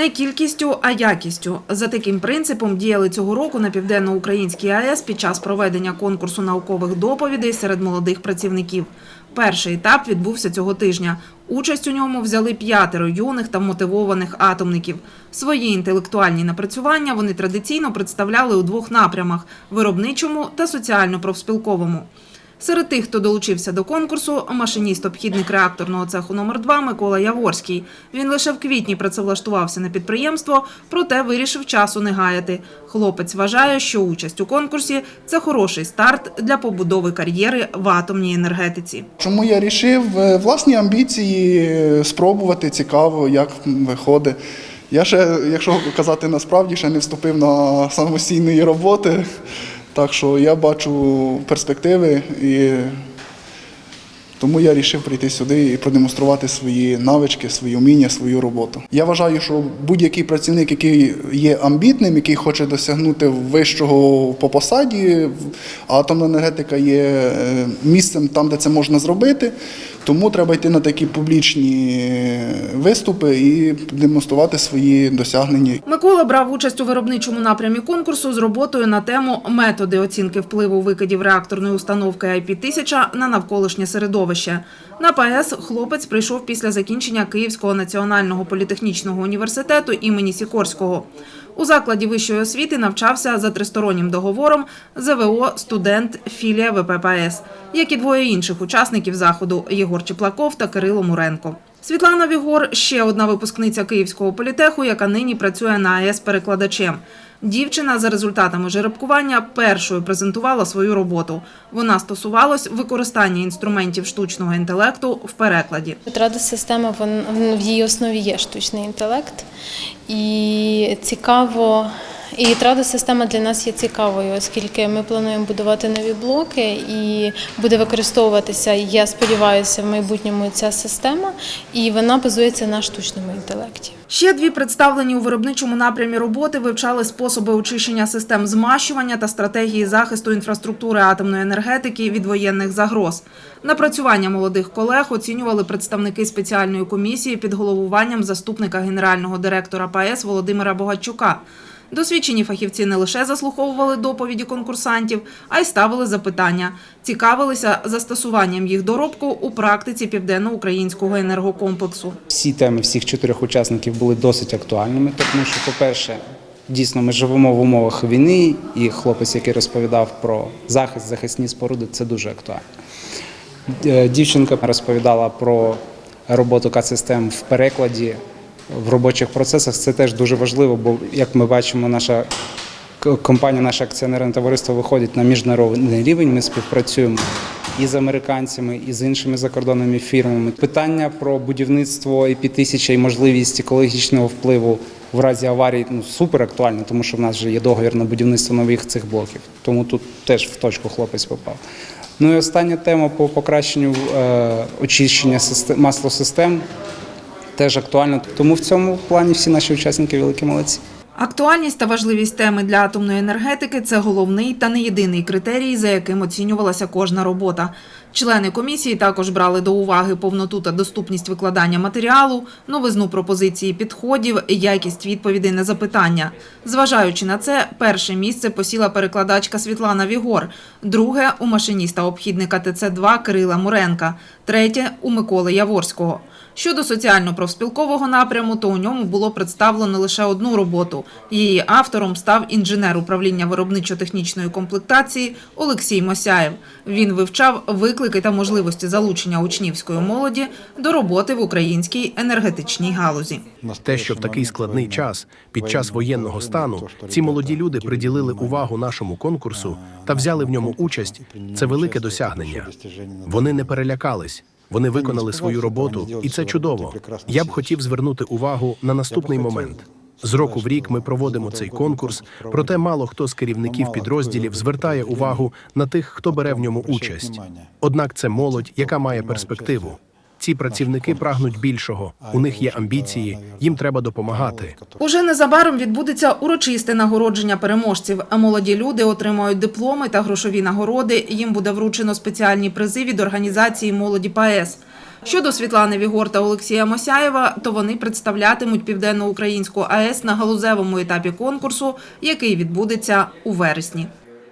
Не кількістю, а якістю. За таким принципом діяли цього року на південноукраїнській АЕС під час проведення конкурсу наукових доповідей серед молодих працівників. Перший етап відбувся цього тижня. Участь у ньому взяли п'ятеро юних та мотивованих атомників. Свої інтелектуальні напрацювання вони традиційно представляли у двох напрямах виробничому та соціально-профспілковому. Серед тих, хто долучився до конкурсу, машиніст-обхідник реакторного цеху номер 2 Микола Яворський. Він лише в квітні працевлаштувався на підприємство, проте вирішив часу не гаяти. Хлопець вважає, що участь у конкурсі це хороший старт для побудови кар'єри в атомній енергетиці. Чому я вирішив е, власні амбіції е, спробувати цікаво, як виходить. Я ще, якщо казати насправді, ще не вступив на самостійної роботи, так що я бачу перспективи і тому я вирішив прийти сюди і продемонструвати свої навички, свої вміння, свою роботу. Я вважаю, що будь-який працівник, який є амбітним, який хоче досягнути вищого по посаді, атомна енергетика є е, місцем там, де це можна зробити. Тому треба йти на такі публічні виступи і демонструвати свої досягнення. Микола брав участь у виробничому напрямі конкурсу з роботою на тему методи оцінки впливу викидів реакторної установки IP-1000 на навколишнє середовище. На ПАЕС хлопець прийшов після закінчення Київського національного політехнічного університету імені Сікорського. У закладі вищої освіти навчався за тристороннім договором ЗВО студент філія ВППС, як і двоє інших учасників заходу Єгор Чеплаков та Кирило Муренко. Світлана Вігор ще одна випускниця Київського політеху, яка нині працює на АЕС перекладачем. Дівчина за результатами жеребкування першою презентувала свою роботу. Вона стосувалась використання інструментів штучного інтелекту в перекладі. Рада система в її основі є штучний інтелект, і цікаво. І трада система для нас є цікавою, оскільки ми плануємо будувати нові блоки, і буде використовуватися, я сподіваюся, в майбутньому ця система, і вона базується на штучному інтелекті. Ще дві представлені у виробничому напрямі роботи вивчали способи очищення систем змащування та стратегії захисту інфраструктури атомної енергетики від воєнних загроз. Напрацювання молодих колег оцінювали представники спеціальної комісії під головуванням заступника генерального директора ПАЕС Володимира Богачука. Досвідчені фахівці не лише заслуховували доповіді конкурсантів, а й ставили запитання, цікавилися застосуванням їх доробку у практиці південно-українського енергокомплексу. Всі теми всіх чотирьох учасників були досить актуальними, тому що, по-перше, дійсно ми живемо в умовах війни, і хлопець, який розповідав про захист, захисні споруди, це дуже актуально. Е, Дівчинка розповідала про роботу КАЦ-систем в перекладі, в робочих процесах. Це теж дуже важливо, бо, як ми бачимо, наша компанія, наше акціонерне товариство виходить на міжнародний рівень. Ми співпрацюємо і з американцями, і з іншими закордонними фірмами. Питання про будівництво ІП-1000 і можливість екологічного впливу в разі аварії ну, супер актуально, тому що в нас вже є договір на будівництво нових цих блоків. Тому тут теж в точку хлопець попав. Ну і остання тема по покращенню е, очищення систем, маслосистем теж актуальна. Тому в цьому плані всі наші учасники великі молодці. Актуальність та важливість теми для атомної енергетики це головний та не єдиний критерій, за яким оцінювалася кожна робота. Члени комісії також брали до уваги повноту та доступність викладання матеріалу, новизну пропозиції підходів, якість відповідей на запитання. Зважаючи на це, перше місце посіла перекладачка Світлана Вігор, друге у машиніста обхідника ТЦ-2 Кирила Муренка, третє у Миколи Яворського. Щодо соціально-профспілкового напряму, то у ньому було представлено лише одну роботу. Її автором став інженер управління виробничо-технічної комплектації Олексій Мосяєв. Він вивчав виклики та можливості залучення учнівської молоді до роботи в українській енергетичній галузі. Те, що в такий складний час, під час воєнного стану, ці молоді люди приділили увагу нашому конкурсу та взяли в ньому участь, це велике досягнення. Вони не перелякались. Вони виконали свою роботу, і це чудово. Я б хотів звернути увагу на наступний момент. З року в рік ми проводимо цей конкурс, проте мало хто з керівників підрозділів звертає увагу на тих, хто бере в ньому участь. Однак це молодь, яка має перспективу. Ці працівники прагнуть більшого. У них є амбіції, їм треба допомагати. Уже незабаром відбудеться урочисте нагородження переможців. Молоді люди отримають дипломи та грошові нагороди. Їм буде вручено спеціальні призи від організації молоді ПАЕС. Щодо Світлани Вігор та Олексія Мосяєва, то вони представлятимуть Південноукраїнську АЕС на галузевому етапі конкурсу, який відбудеться у вересні.